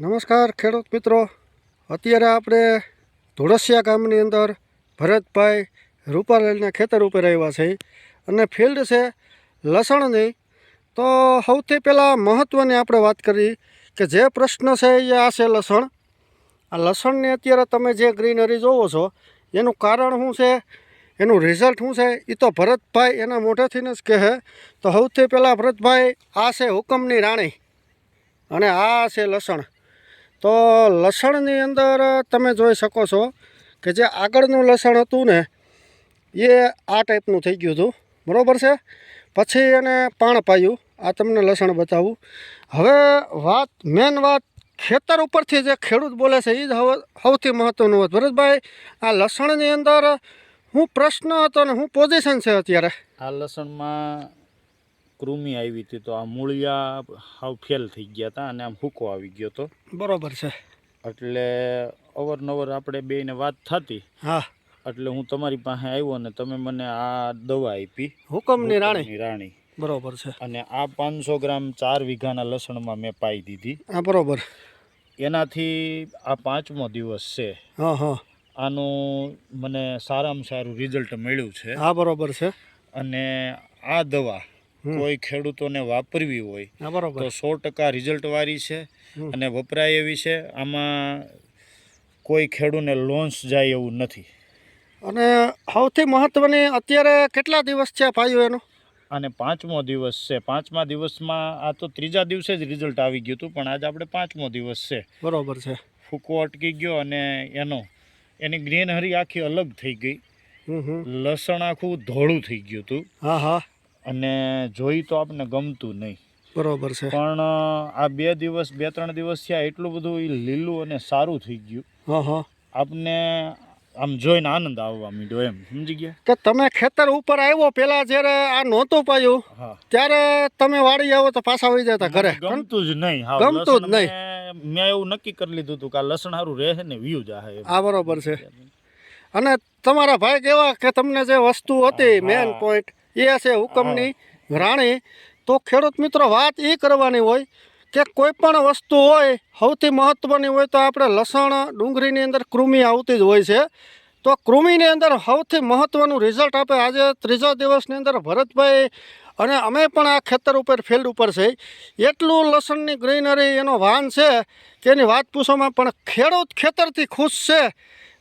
નમસ્કાર ખેડૂત મિત્રો. અત્યારે આપણે ધોળસિયા ગામની અંદર ભરતભાઈ રૂપારેલના ખેતર ઉપર આવ્યા છે અને ફિલ્ડ છે લસણની. તો સૌથી પહેલાં મહત્ત્વની આપણે વાત કરી કે જે પ્રશ્ન છે એ આ છે લસણ. આ લસણની અત્યારે તમે જે ગ્રીનરી જોવો છો, એનું કારણ શું છે, એનું રિઝલ્ટ શું છે એ તો ભરતભાઈ એના મોઢેથી જ કહે. તો સૌથી પહેલાં ભરતભાઈ આ છે હુકમની રાણી અને આ છે લસણ. તો લસણની અંદર તમે જોઈ શકો છો કે જે આગળનું લસણ હતું ને, એ આ ટાઈપનું થઈ ગયું હતું. બરાબર છે? પછી એને પાણ પાયું. આ તમને લસણ બતાવું. હવે વાત, મેન વાત ખેતર ઉપરથી જે ખેડૂત બોલે છે એ જ સૌથી મહત્ત્વનું હતું. ભરતભાઈ, આ લસણની અંદર હું પ્રશ્ન હતો ને, હું પોઝિશન છે અત્યારે? આ લસણમાં કૃમિ આવી હતી તો આ મૂળિયા હાવ ફેલ થઈ ગયા હતા અને આમ હુકો આવી ગયો હતો બરોબર છે. એટલે અવારનવાર આપણે બેને વાત થતી. હા. એટલે હું તમારી પાસે આવ્યો ને તમે મને આ દવા આપી. હુકમની રાણી. રાણી. બરોબર છે. અને આ પાંચસો ગ્રામ ચાર વીઘાના લસણમાં મેં પાઈ દીધી. હા બરોબર. એનાથી આ પાંચમો દિવસ છે. હા હા. આનું મને સારામાં સારું રિઝલ્ટ મળ્યું છે. હા બરોબર છે. અને આ દવા. કોઈ ખેડૂતોને વાપરવી હોય તો સો ટકા રિઝલ્ટવાળી છે અને વપરાય એવી છે. આમાં કોઈ ખેડૂને લોન્સ જાય એવું નથી. અને સૌથી મહત્વની અત્યારે કેટલા દિવસ છે ભાઈઓ એનો? અને પાંચમો દિવસ છે. પાંચમા દિવસમાં આ તો ત્રીજા દિવસે જ રિઝલ્ટ આવી ગયું હતું પણ આજે આપણે પાંચમો દિવસ છે. બરોબર છે. ફૂકો અટકી ગયો અને એનો એની ગ્રીનહરી આખી અલગ થઈ ગઈ. લસણ આખું ધોળું થઈ ગયું હતું. હા હા. અને જોઈ તો આપણને ગમતું નહીં. બરોબર છે. પણ આ બે દિવસ બે ત્રણ દિવસ થયા એટલું બધું લીલું અને સારું થઈ ગયું. આપને આમ જોઈને આનંદ આવવા માંડ્યો એમ. સમજી ગયા? કે તમે ખેતર ઉપર આવ્યો પેલા જ્યારે આ નહોતું પાયું ત્યારે તમે વાડી આવો તો પાછા આવી જતા ઘરે. ગમતું જ નહીં. ગમતું જ નહીં. મેં- મેં એવું નક્કી કરી લીધું હતું કે આ લસણ સારું રહે ને વ્યૂ જાહે આ બરોબર છે. અને તમારા ભાઈ કેવા કે તમને જે વસ્તુ હતી મેન પોઈન્ટ એ છે હુકમની રાણી. તો ખેડૂત મિત્રો, વાત એ કરવાની હોય કે કોઈ પણ વસ્તુ હોય, સૌથી મહત્ત્વની હોય તો આપણે લસણ, ડુંગળીની અંદર કૃમિ આવતી જ હોય છે. તો કૃમિની અંદર સૌથી મહત્ત્વનું રિઝલ્ટ આપે આજે ત્રીજા દિવસની અંદર ભરતભાઈ અને અમે પણ આ ખેતર ઉપર ફિલ્ડ ઉપર છે. એટલું લસણની ગ્રીનરી એનો વાન છે કે એની વાત પૂછવામાં પણ ખેડૂત ખેતરથી ખુશ છે.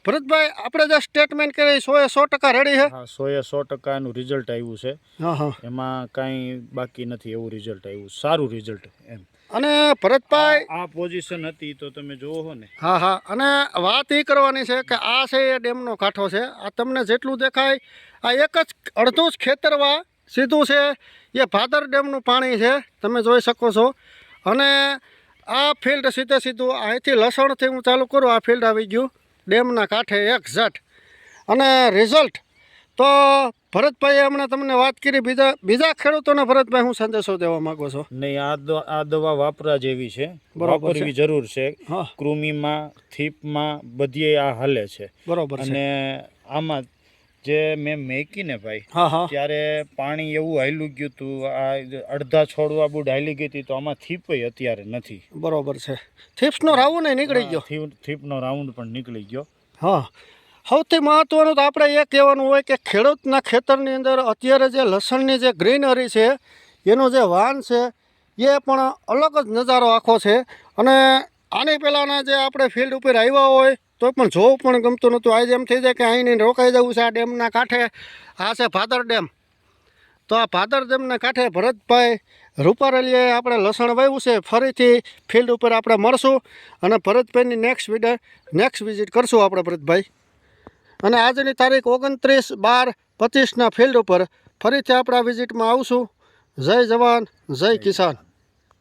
ભરતભાઈ આપણે જે સ્ટેટમેન્ટ કરી સો એ સો ટકા રેડી છે? હા સો એ સો ટકા એનું રિઝલ્ટ આવ્યું છે. હા હા. એમાં કાંઈ બાકી નથી એવું રિઝલ્ટ આવ્યું. સારું રિઝલ્ટ એમ. અને ભરતભાઈ? આ પોઝિશન હતી તો તમે જોવો ને. હા હા. અને વાત એ કરવાની છે કે આ છે એ ડેમનો કાંઠો છે. આ તમને જેટલું દેખાય આ એક જ અડધું જ ખેતરવા સીધું છે. એ ભાદર ડેમનું પાણી છે. તમે જોઈ શકો છો. અને આ ફિલ્ડ સીધે સીધું અહીંથી લસણથી હું ચાલુ કરું આ ફિલ્ડ આવી ગયું. ડેમના કાંઠે એક ઝટ અને રિઝલ્ટ તો ભરતભાઈએ હમણાં તમને વાત કરી બીજા બીજા ખેડૂતોને ભરતભાઈ હું સંદેશો દેવા માગો છો? નહીં આ આ દવા વાપરા જેવી છે. વાપરવી જરૂર છે. કૃમિમાં થીપમાં બધીએ આ હાલે છે. બરોબર અને આમાં જે મેં મેકીને ભાઈ હા હા. ત્યારે પાણી એવું હાલ્યું ગયું હતું આ અડધા છોડવા બુડ હાલી ગઈ હતી તો આમાં થીપ અત્યારે નથી. બરોબર છે. થીપ્સનો રાઉન્ડ નીકળી ગયો. થીપનો રાઉન્ડ પણ નીકળી ગયો. હા. સૌથી મહત્ત્વનું તો આપણે એ કહેવાનું હોય કે ખેડૂતના ખેતરની અંદર અત્યારે જે લસણની જે ગ્રીનરી છે એનો જે વાન છે એ પણ અલગ જ નજારો આખો છે. અને આની પહેલાંના જે આપણે ફિલ્ડ ઉપર આવ્યા હોય તો પણ જોવું પણ ગમતું નહોતું આજે એમ થઈ જાય કે અહીં રોકાઈ જવું છે આ ડેમના કાંઠે આ છે ભાદર ડેમ. તો આ ભાદર ડેમના કાંઠે ભરતભાઈ રૂપારેલીએ આપણે લસણ વાવ્યું છે ફરીથી ફિલ્ડ ઉપર આપણે મળશું અને ભરતભાઈની નેક્સ્ટ વિડ નેક્સ્ટ વિઝિટ કરશું આપણે ભરતભાઈ. અને આજની તારીખ ઓગણત્રીસ બાર પચીસના ફિલ્ડ ઉપર ફરીથી આપણા વિઝિટમાં આવશું. જય જવાન જય કિસાન.